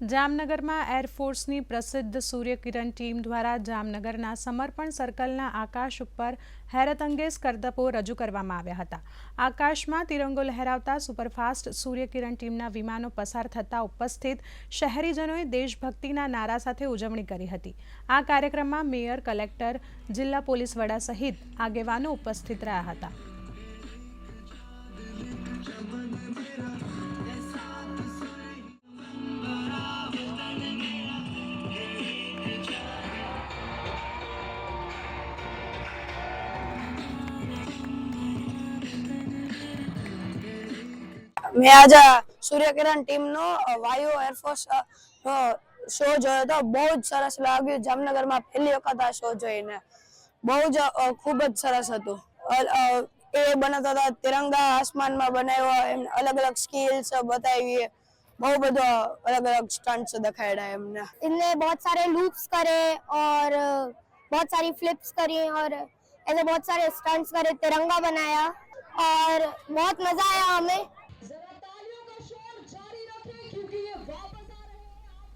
જામનગરમાં એરફોર્સની પ્રસિદ્ધ સૂર્યકિરણ ટીમ દ્વારા જામનગરના સમર્પણ સર્કલના આકાશ ઉપર હેરતઅંગેજ કરતબો રજૂ કરવામાં આવ્યા હતા. આકાશમાં તિરંગો લહેરાવતા સુપરફાસ્ટ સૂર્યકિરણ ટીમના વિમાનો પસાર થતા ઉપસ્થિત શહેરીજનોએ દેશભક્તિના નારા સાથે ઉજવણી કરી હતી. આ કાર્યક્રમમાં મેયર, કલેક્ટર, જિલ્લા પોલીસ વડા સહિત આગેવાનો ઉપસ્થિત રહ્યા હતા. મેં આજે સૂર્યકિરણ ટીમનો અ, વાયુ એરફોર્સ અ, નો શો જોયો હતો બહુ જ સરસ લાગ્યું જામનગરમાં પહેલી વખત આ શો જોઈને બહુ જ અ, ખૂબ જ સરસ હતું અ, અ, એ બનાવતા હતા તિરંગા આસમાનમાં બનાવ્યો એમ અલગ અલગ સ્કિલ્સ બતાવી બહુ બધો અલગ અલગ સ્ટન્ટ્સ દેખાડ્યા એમને इनने बहुत सारे लूप्स करे और बहुत सारी फ्लिप्स करी और ऐसे बहुत सारे स्टंट्स करे तिरंगा बनाया और बहुत मजा आया हमें Baba